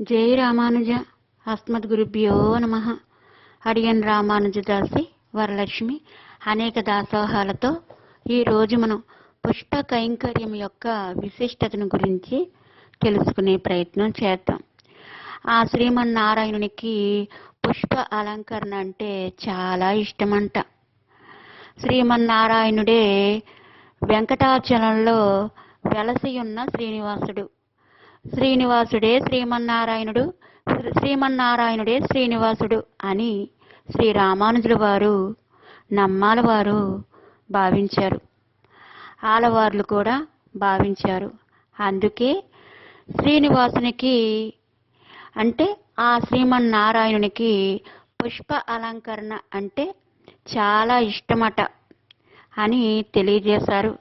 జై రామానుజ అస్మద్గురుభ్యో నమ. అడియన్ రామానుజదాసి వరలక్ష్మి అనేక దాసోహాలతో ఈ రోజు మనం పుష్ప కైంకర్యం యొక్క విశిష్టతను గురించి తెలుసుకునే ప్రయత్నం చేద్దాం. ఆ శ్రీమన్నారాయణునికి పుష్ప అలంకరణ అంటే చాలా ఇష్టమంట. శ్రీమన్నారాయణుడే వెంకటాచలంలో వెలసి ఉన్న శ్రీనివాసుడు. శ్రీనివాసుడే శ్రీమన్నారాయణుడు శ్రీమన్నారాయణుడే శ్రీనివాసుడు అని శ్రీ రామానుజుల వారు నమ్మాల వారు భావించారు. ఆలవార్లు కూడా భావించారు. అందుకే శ్రీనివాసునికి అంటే ఆ శ్రీమన్నారాయణునికి పుష్ప అలంకరణ అంటే చాలా ఇష్టమట అని తెలియజేశారు.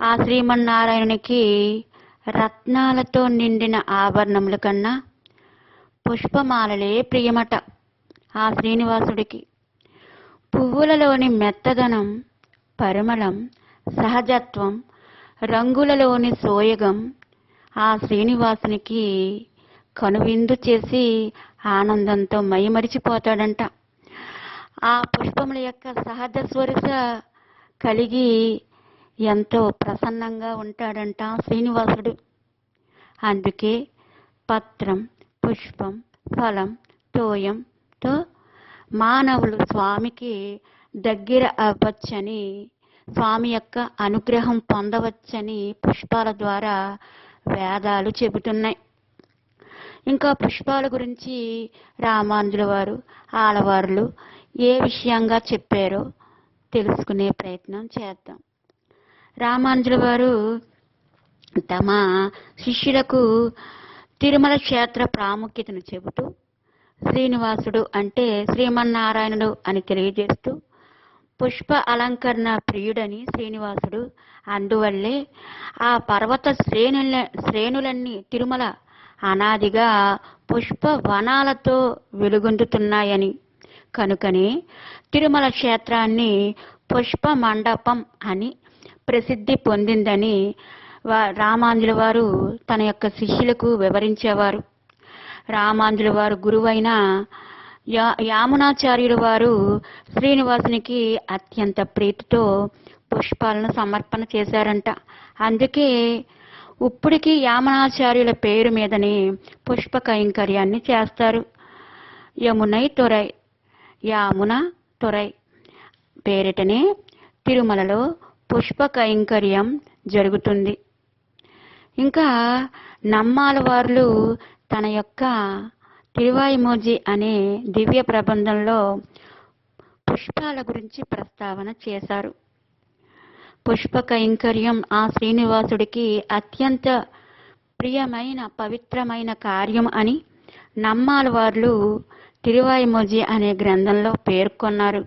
ఆ శ్రీమన్నారాయణునికి రత్నాలతో నిండిన ఆభరణముల కన్నా పుష్పమాలలే ప్రియమట ఆ శ్రీనివాసుడికి. పువ్వులలోని మెత్తదనం పరిమళం సహజత్వం రంగులలోని సోయగం ఆ శ్రీనివాసునికి కనువిందు చేసి ఆనందంతో మైమరిచిపోతాడంట. ఆ పుష్పముల యొక్క సహజ స్వరస కలిగి ఎంతో ప్రసన్నంగా ఉంటాడంట శ్రీనివాసుడు. అందుకే పత్రం పుష్పం ఫలం తోయంతో మానవులు స్వామికి దగ్గర అవ్వచ్చని స్వామి యొక్క అనుగ్రహం పొందవచ్చని పుష్పాల ద్వారా వేదాలు చెబుతున్నాయి. ఇంకా పుష్పాల గురించి రామానుజుల వారు ఆలవార్లు ఏ విషయంగా చెప్పారో తెలుసుకునే ప్రయత్నం చేద్దాం. రామానుజుల వారు తమ శిష్యులకు తిరుమల క్షేత్ర ప్రాముఖ్యతను చెబుతూ శ్రీనివాసుడు అంటే శ్రీమన్నారాయణుడు అని తెలియజేస్తూ పుష్ప అలంకరణ ప్రియుడని శ్రీనివాసుడు. అందువల్లే ఆ పర్వత శ్రేణుల శ్రేణులన్నీ తిరుమల అనాదిగా పుష్ప వనాలతో వెలుగొందుతున్నాయని. కనుకనే తిరుమల క్షేత్రాన్ని పుష్ప మండపం అని ప్రసిద్ధి పొందిందని వా- రామాంజుల వారు తన యొక్క శిష్యులకు వివరించేవారు. రామాంజుల వారు గురువైన యా యామునాచార్యుల వారు శ్రీనివాసునికి అత్యంత ప్రీతితో పుష్పాలను సమర్పణ చేశారంట. అందుకే ఇప్పటికీ యామనాచార్యుల పేరు మీదనే పుష్ప కైంకర్యాన్ని చేస్తారు. యమునై తొరై యామున తొరై పేరిటనే తిరుమలలో పుష్ప కైంకర్యం జరుగుతుంది. ఇంకా నమ్మాల వార్లు తన యొక్క తిరువాయిమోజి అనే దివ్య ప్రబంధంలో పుష్పాల గురించి ప్రస్తావన చేశారు. పుష్ప కైంకర్యం ఆ శ్రీనివాసుడికి అత్యంత ప్రియమైన పవిత్రమైన కార్యం అని నమ్మాల వార్లు తిరువాయిమోజి అనే గ్రంథంలో పేర్కొన్నారు.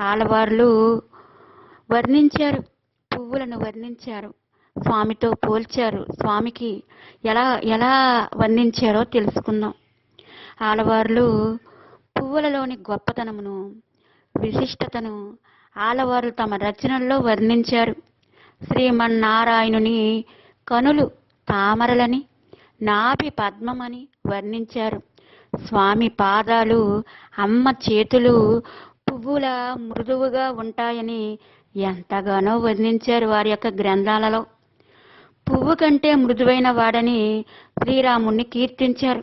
ఆలవార్లు వర్ణించారు. పువ్వులను వర్ణించారు. స్వామితో పోల్చారు. స్వామికి ఎలా ఎలా వర్ణించారో తెలుసుకుందాం. ఆలవార్లు పువ్వులలోని గొప్పతనమును విశిష్టతను ఆలవారు తమ రచనల్లో వర్ణించారు. శ్రీమన్నారాయణుని కనులు తామరలని నాభి పద్మమని వర్ణించారు. స్వామి పాదాలు అమ్మ చేతులు పువ్వుల మృదువుగా ఉంటాయని ఎంతగానో వర్ణించారు వారి యొక్క గ్రంథాలలో. పువ్వు కంటే మృదువైన వాడని శ్రీరాముణ్ణి కీర్తించారు.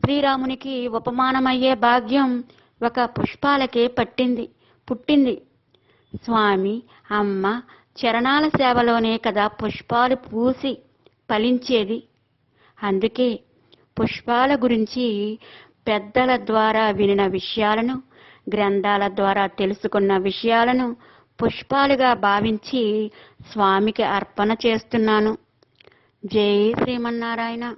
శ్రీరామునికి ఉపమానమయ్యే భాగ్యం ఒక పుష్పాలకే పట్టింది పుట్టింది. స్వామి అమ్మ చరణాల సేవలోనే కదా పుష్పాలు పూసి ఫలించేది. అందుకే పుష్పాల గురించి పెద్దల ద్వారా వినిన విషయాలను గ్రంథాల ద్వారా తెలుసుకున్న విషయాలను పుష్పాలుగా భావించి స్వామికి అర్పణ చేస్తున్నాను. జై శ్రీమన్నారాయణ.